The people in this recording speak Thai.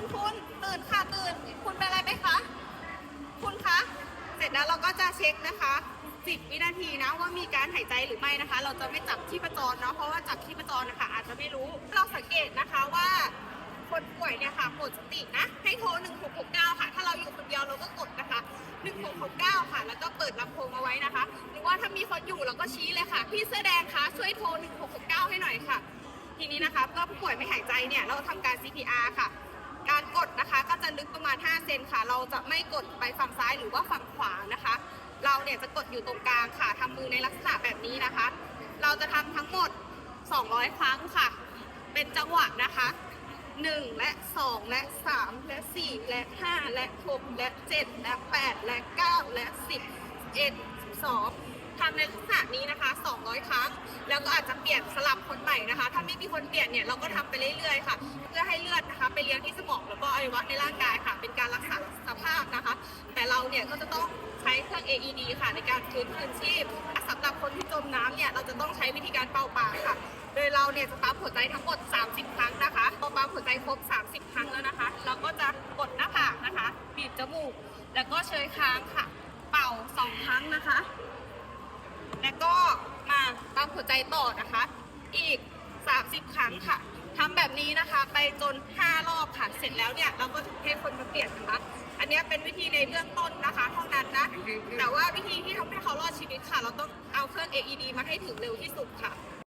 คุณคุณตื่นค่ะตื่น คุณเป็นอะไรไหมคะ คุณคะ เสร็จแล้วเราก็จะเช็คนะคะ10วินาทีนะว่ามีการหายใจหรือไม่นะคะ เราจะไม่จับชีพจรเนาะเพราะว่าจับชีพจรนะคะ อาจจะไม่รู้เราสังเกตนะคะว่า คนป่วยเนี่ยค่ะหมดสตินะ ให้โทร 1669 ค่ะ ถ้าเราอยู่คนเดียวเราก็กดนะคะ 1669 ค่ะ แล้วก็เปิดลำโพงเอาไว้นะคะ หรือว่าถ้ามีคนอยู่เราก็ชี้เลยค่ะพี่เสื้อแดงคะช่วยโทร 1669 ให้หน่อยค่ะ ทีนี้นะคะเพื่อผู้ป่วยไม่หายใจเนี่ยเราทำการ CPR ค่ะ การกดนะคะก็จะลึกประมาณ 5 เซนค่ะ เราจะไม่กดไปฝั่งซ้ายหรือว่าฝั่งขวานะคะ เราเนี่ยจะกดอยู่ตรงกลางค่ะทำมือในลักษณะแบบนี้นะคะ เราจะทำทั้งหมด 200 ครั้งค่ะ เป็นจังหวะนะคะ1และ 2 และ 3 และ 4 และ 5 และ 6 และ 7 และ 8 และ 9 และ 10 11 12ทำในลักษณะนี้นะคะ 200 ครั้ง แล้วก็อาจจะเปลี่ยนสลับคนใหม่นะคะ ถ้าไม่มีคนเปลี่ยนเนี่ย เราก็ทำไปเรื่อยๆค่ะ วัยวะในร่างกายค่ะ เป็นการรักษาสภาพนะคะ แต่เราเนี่ยก็จะต้องใช้เครื่อง AED ค่ะในการฟื้นคืนชีพสำหรับคนที่จมน้ำเนี่ยเราจะต้องใช้วิธีการเป่าปากค่ะ โดยเราเนี่ยจะปั๊มหัวใจทั้งหมด 30 ครั้งนะคะพอปั๊มหัวใจครบ 30 ครั้งแล้วนะคะ เราก็จะกดหน้าผากนะคะ บีบจมูก แล้วก็เชยค้างค่ะ เป่า 2 ครั้งนะคะ แล้วก็มาปั๊มหัวใจต่อนะคะ อีก 30 ครั้งค่ะ ทำแบบนี้นะคะ ไปจน 5 รอบค่ะ เสร็จแล้วเนี่ยเราก็ถึงให้คนมาเปลี่ยนนะคะอันเนี้ยเป็นวิธีในเบื้องต้นนะคะ เท่านั้นนะ แต่ว่าวิธีที่ทำให้เขารอดชีวิตค่ะ เราต้องเอาเครื่อง AED มาให้ถึงเร็วที่สุดค่ะ